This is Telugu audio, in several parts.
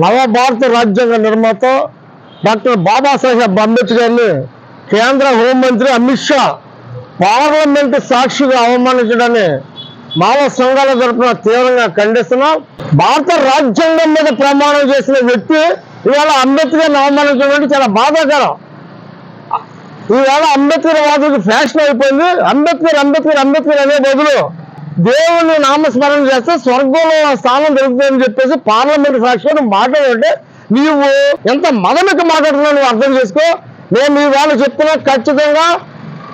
నవ భారత రాజ్యాంగ నిర్మాత డాక్టర్ బాబాసాహెబ్ అంబేద్కర్ని కేంద్ర హోంమంత్రి అమిత్ షా పార్లమెంట్ సాక్షిగా అవమానించడాన్ని మానవ సంఘాల తరపున తీవ్రంగా ఖండిస్తున్నాం. భారత రాజ్యాంగం మీద ప్రమాణం చేసిన వ్యక్తి ఇవాళ అంబేద్కర్ని అవమానించడం అంటే చాలా బాధాకరం. ఈవేళ అంబేద్కర్ వాదులకు ఫ్యాషన్ అయిపోయింది. అంబేద్కర్ అంబేద్కర్ అంబేద్కర్ అనే బదులు దేవుని నామస్మరణ చేస్తే స్వర్గంలో స్థానం దొరుకుతుందని చెప్పేసి పార్లమెంట్ సాక్షి మాట్లాడంటే నీవు ఎంత మదనకి మాట్లాడుతున్నావు నువ్వు అర్థం చేసుకో. నేను ఈ వేళ చెప్తున్నా ఖచ్చితంగా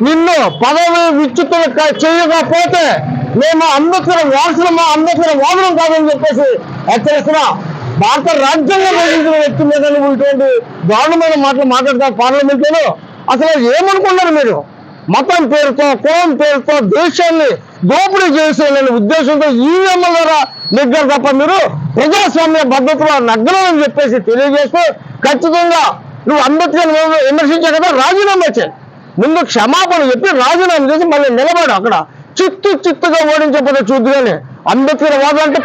నిన్ను పదవి విచ్యుతులు క- చేయకపోతే మేము అంబేద్కర్ వారసులమా అంబేద్కర్ వాదనం కాదని చెప్పేసి హెచ్చరిస్తున్నా. భారత రాజ్యాంగం రచించిన వ్యక్తి మీద నువ్వు ఇటువంటి దారుణమైన మాటలు మాట్లాడతావు పార్లమెంట్లో. అసలు ఏమనుకున్నారు మీరు? మతం పేరుతో కులం పేరుతో దేశాన్ని దోపిడీ చేసేయాలనే ఉద్దేశంతో ఈవీఎంల ద్వారా దగ్గర తప్ప మీరు ప్రజాస్వామ్య భద్రతలో నగ్గనని చెప్పేసి తెలియజేస్తూ ఖచ్చితంగా నువ్వు అంబేద్కర్ విమర్శించే కదా రాజీనామా చేయి ముందు క్షమాపణ చెప్పి రాజీనామా చేసి మళ్ళీ నిలబడు అక్కడ. చిత్తు చిత్తుగా ఓడించకపోతే చూద్దుగానే. అంబేద్కర్ వాదం అంటే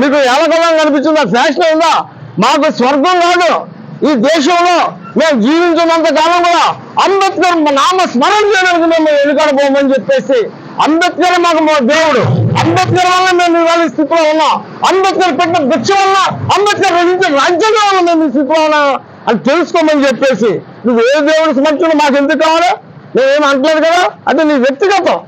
మీకు ఎలగలం కనిపించిందా ఫ్యాషన్ ఉందా? మాకు స్వర్గం కాదు. ఈ దేశంలో మేము జీవించినంత కాలం కూడా అంబేద్కర్ నామ స్మరణ చేయడానికి మేము ఎన్నికడబోమని చెప్పేసి అంబేద్కర్ మాకు మా దేవుడు. అంబేద్కర్ వల్ల మేము ఇవాళ స్థితిలో ఉన్నాం. అంబేద్కర్ పెట్టిన భిక్ష వల్ల అంబేద్కర్ రచించిన రాజ్యాంగం వల్ల మేము ఈ స్థితిలో ఉన్నాం అని తెలుసుకోమని చెప్పేసి నువ్వు ఏ దేవుడు స్మరించిన మాకు ఎందుకు కావాలి? నేనేం అంటలేదు కదా? అది నీ వ్యక్తిగతం.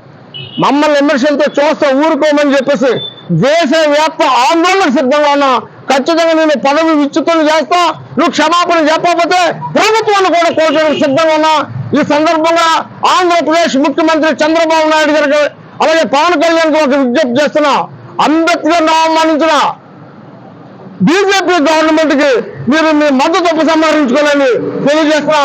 మమ్మల్ని విమర్శలతో చూస్తా ఊరుకోమని చెప్పేసి దేశవ్యాప్త ఆందోళన సిద్ధంగా ఉన్నా. ఖచ్చితంగా నేను పదవి విచ్చుకొని చేస్తా నువ్వు క్షమాపణ చెప్పకపోతే ప్రభుత్వాన్ని కూడా కోల్చడానికి సిద్ధంగా ఉన్నా. ఈ సందర్భంగా ఆంధ్రప్రదేశ్ ముఖ్యమంత్రి చంద్రబాబు నాయుడు గారికి అలాగే పవన్ కళ్యాణ్ ఒక విజ్ఞప్తి చేస్తున్నా. అంబేద్కర్ అవమానించిన బీజేపీ గవర్నమెంట్కి మీరు మీ మద్దతు ఉపసంహరించుకోవాలని తెలియజేస్తున్నా